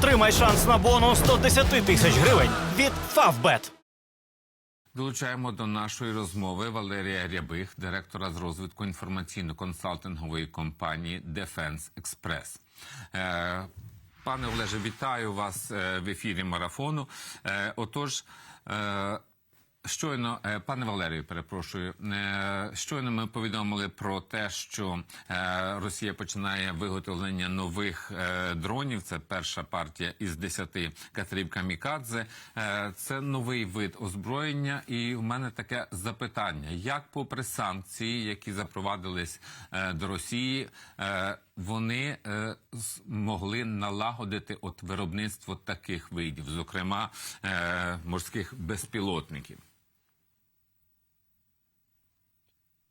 Отримай шанс на бонус 110 тисяч гривень від Favbet. Долучаємо до нашої розмови Валерія Рябих, директора з розвитку інформаційно-консалтингової компанії Defense Express. Е, Пане Олеже, вітаю вас е, в ефірі марафону. Е, Отож, е, Щойно, е, пане Валерію, перепрошую. е, Щойно ми повідомили про те, що е, Росія починає виготовлення нових дронів. Це перша партія із 10 катерів камікадзе. Це новий вид озброєння. І у мене таке запитання: як, попри санкції, які запровадились до Росії, вони змогли налагодити от виробництво таких видів, зокрема морських безпілотників. Е,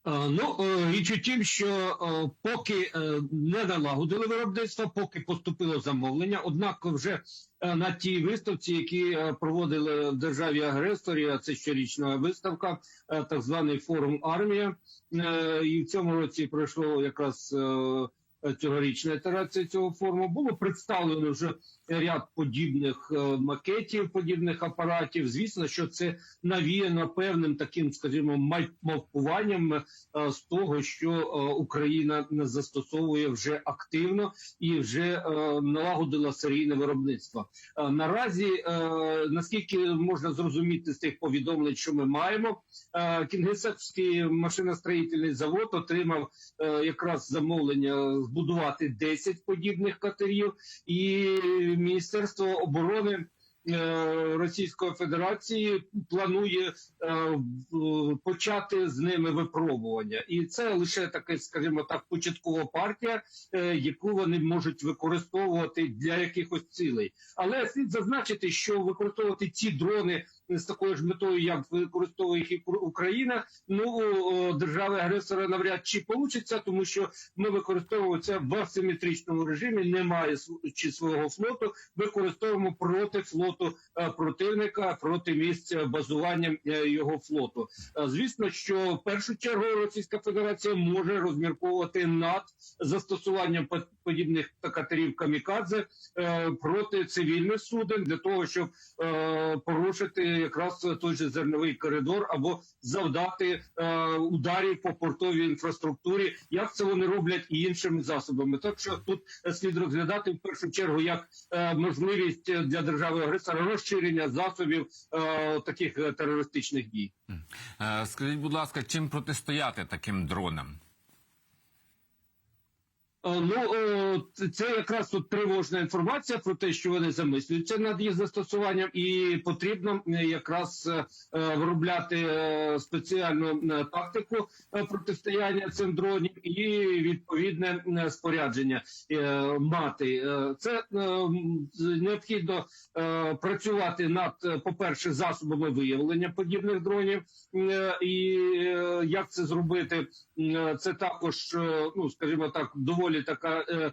Ну, е, річ у тім, що е, поки е, не налагодили виробництво, поки поступило замовлення. Однак, вже е, на тій виставці, які е, проводили в державі агресорі, це щорічна виставка, е, так званий форум армія. Е, І в цьому році пройшло якраз е, цьогорічна ітерація цього форуму. Було представлено вже ряд подібних е, макетів, подібних апаратів. Звісно, що це навіяно певним таким, скажімо, мавпуванням е, з того, що Україна застосовує вже активно і вже налагодила серійне виробництво. Наразі, наскільки можна зрозуміти з тих повідомлень, що ми маємо, Кінгисепський машиностроїтельний завод отримав якраз замовлення збудувати 10 подібних катерів, і Міністерство оборони. е, Російської Федерації планує е, почати з ними випробування, і це лише таке, скажімо так, початкова партія, е, яку вони можуть використовувати для якихось цілей. Але слід зазначити, що використовувати ці дрони з такою ж метою, як використовує їх і Україна, ну держави агресора навряд чи получиться, тому що ми використовуємо це в асиметричному режимі. Немає чи свого флоту. Використовуємо проти флоту е, противника, проти місця базування е, його флоту. Е, Звісно, що в першу чергу Російська Федерація може розмірковувати над застосуванням по- подібних катерів камікадзе проти цивільних суден для того, щоб порушити якраз той же зерновий коридор або завдати е, ударів по портовій інфраструктурі, як це вони роблять і іншими засобами. Так що тут е, слід розглядати в першу чергу як е, можливість е, для держави агресора розширення засобів е, таких е, терористичних дій. Скажіть, будь ласка, чим протистояти таким дронам? Е, Ну е, це- якраз тут тривожна інформація про те, що вони замислюються над їх застосуванням, і потрібно е, якраз виробляти спеціальну тактику протистояння цим дронів і відповідне спорядження мати. Це необхідно працювати над, е, по-перше, засобами виявлення подібних дронів, і як це зробити. Це також, ну скажімо так, доволі така е, м, е,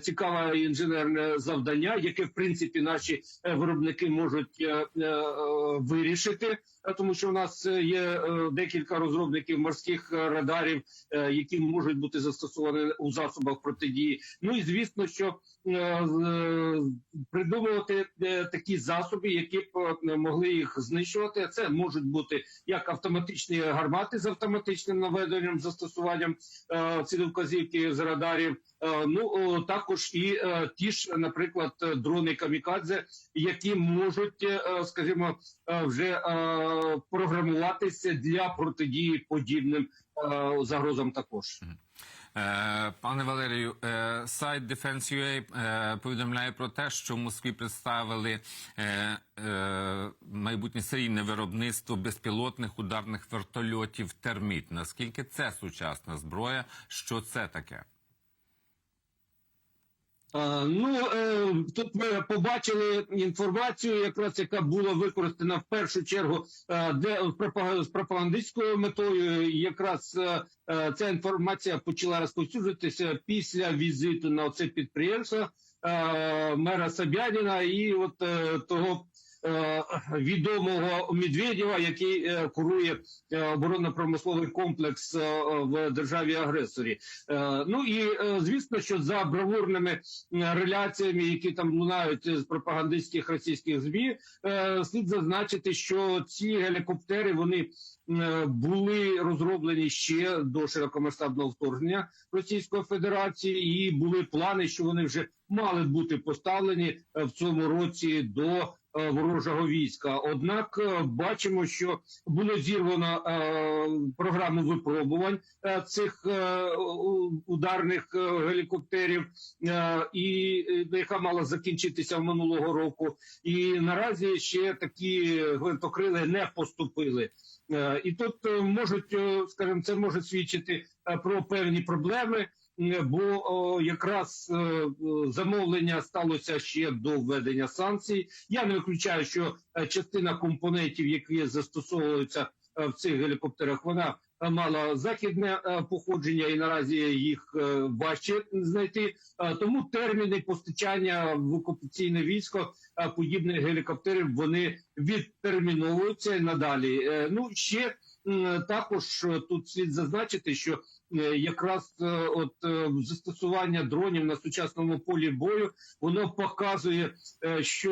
цікаве інженерне завдання, яке в принципі наші е, виробники можуть е, е, е, вирішити, е, тому що в нас е, є е, декілька розробників морських е, радарів, е, які можуть бути застосовані у засобах протидії. Ну і звісно, що е, придумувати е, такі засоби, які б е, могли їх знищувати. Це можуть бути як автоматичні гармати з автоматичним наведенням, застосуванням е, цілевказівки з радарів. Е, ну також і е, ті ж, наприклад, дрони камікадзе, які можуть, е, скажімо, вже програмуватися для протидії подібним загрозам також. Пане Валерію, сайт Defense.ua повідомляє про те, що в Москві представили майбутнє серійне виробництво безпілотних ударних вертольотів терміт. Наскільки це сучасна зброя? Що це таке? Ну е, тут ми побачили інформацію, якраз яка була використана в першу чергу е, де з пропагандистською метою. Якраз е, ця інформація почала розповсюджуватися після візиту на це підприємство мера Собянина і от того відомого Медведєва, який е, курує е, оборонно-промисловий комплекс е, в державі агресорі. Е, ну і е, звісно, що за бравурними е, реляціями, які там лунають з пропагандистських російських змі, е, слід зазначити, що ці гелікоптери вони е, були розроблені ще до широкомасштабного вторгнення Російської Федерації, і були плани, що вони вже мали бути поставлені е, в цьому році до е, ворожого війська. Однак е, бачимо, що було зірвано е, програму випробувань е, цих е, ударних е, гелікоптерів, е, і е, яка мала закінчитися минулого року. І наразі ще такі гвинтокрили не поступили. Е, І тут е, можуть, е, скажімо, це може свідчити е, про певні проблеми. е, Бо якраз е, е, замовлення сталося ще до введення санкцій. Я не виключаю, що е, частина компонентів, які застосовуються е, в цих гелікоптерах, вона е, мала західне е, походження, і наразі їх е, важче знайти. Е, Тому терміни постачання в окупаційне військо е, подібних гелікоптерів вони відтерміновуються надалі. Е, Ну ще також е, тут слід зазначити, що е, якраз е, от е, застосування дронів на сучасному полі бою воно показує, е, що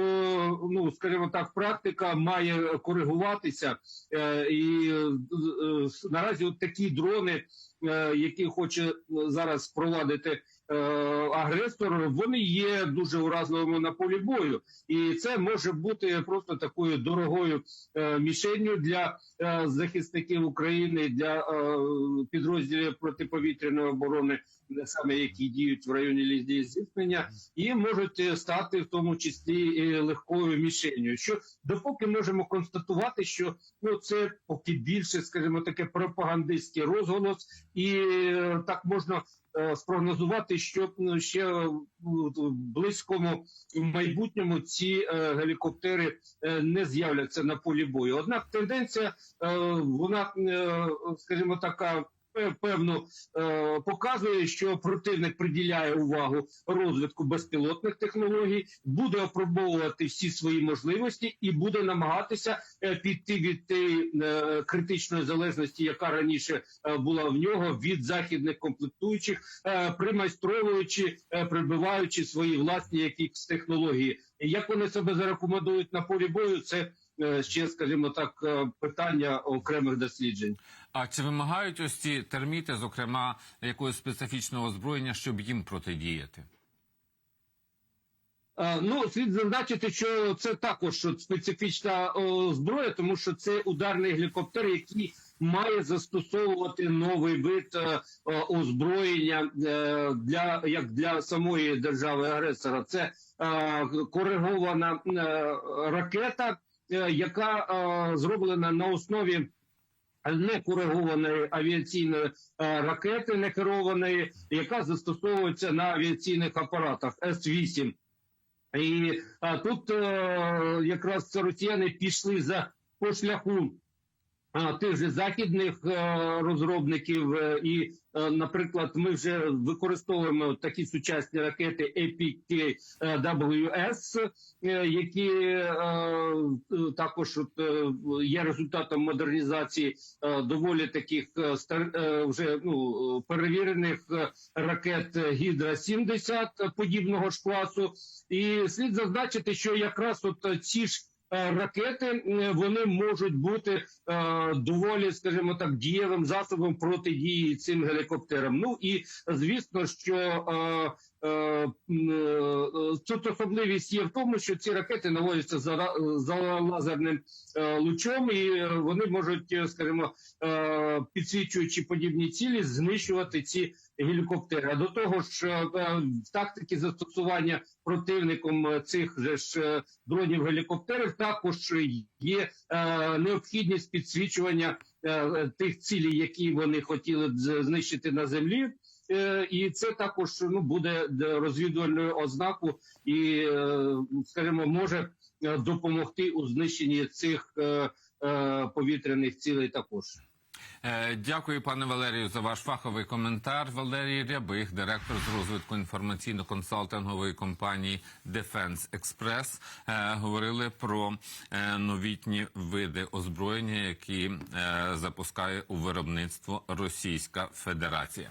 ну скажімо так, практика має коригуватися, Е, і е, е, наразі от такі дрони, е, які хоче зараз впровадити е, агресор, вони є дуже уразливими на полі бою, і це може бути просто такою дорогою е, мішенню для е, захисників України для е, підрозділів протиповітряної оборони, саме які діють в районі лінії зіткнення, і можуть стати в тому числі легкою мішенью. Що допоки можемо констатувати, що ну це поки більше, скажімо, таке пропагандистський розголос, і е, так можна е, спрогнозувати, що ну, ще в близькому майбутньому ці е, гелікоптери не з'являться на полі бою. Однак тенденція вона, скажімо, така. Пе- Певно е, показує, що противник приділяє увагу розвитку безпілотних технологій, буде опробовувати всі свої можливості і буде намагатися е, піти від тієї е, критичної залежності, яка раніше була в нього від західних комплектуючих, примайстровуючи, прибиваючи свої власні якісь технології. Як вони себе зарекомендують на полі бою, це ще, скажімо так, питання окремих досліджень. А чи вимагають ось ці терміти, зокрема, якогось специфічного озброєння, щоб їм протидіяти? Е, Ну, слід зазначити, що це також специфічна зброя, тому що це ударний гелікоптер, який має застосовувати новий вид е, озброєння е, для як для самої держави агресора. Це коригована ракета, яка зроблена на основі. Некоригованої авіаційної е, ракети, не керованої, яка застосовується на авіаційних апаратах С-8. І а, тут е, якраз росіяни пішли за по шляху а, тих же західних е, розробників. е, і, е, наприклад, ми вже використовуємо такі сучасні ракети APK-WS, які також є результатом модернізації доволі таких вже ну перевірених ракет Гідра 70 подібного ж класу. І слід зазначити, що якраз от ці ж ракети е, вони можуть бути е, доволі, скажімо так, дієвим засобом протидії цим гелікоптерам. Ну і звісно, що е, тут особливість є в тому, що ці ракети наводяться за, лазерним е, лучом, і е, вони можуть, е, скажімо, е, підсвічуючи подібні цілі, знищувати ці гелікоптери. А до того ж, е, е, в тактики застосування противником е, цих же ж е, дронів гелікоптерів також є е, необхідність підсвічування е, тих цілей, які вони хотіли знищити на землі. Е, І це також ну буде розвідувальною ознакою і, е, скажімо, може е, допомогти у знищенні цих е, е, повітряних цілей також. Е, Дякую, пане Валерію, за ваш фаховий коментар. Валерій Рябих, директор з розвитку інформаційно-консалтингової компанії Defense Express, е, говорили про е, новітні види озброєння, які е, запускає у виробництво Російська Федерація.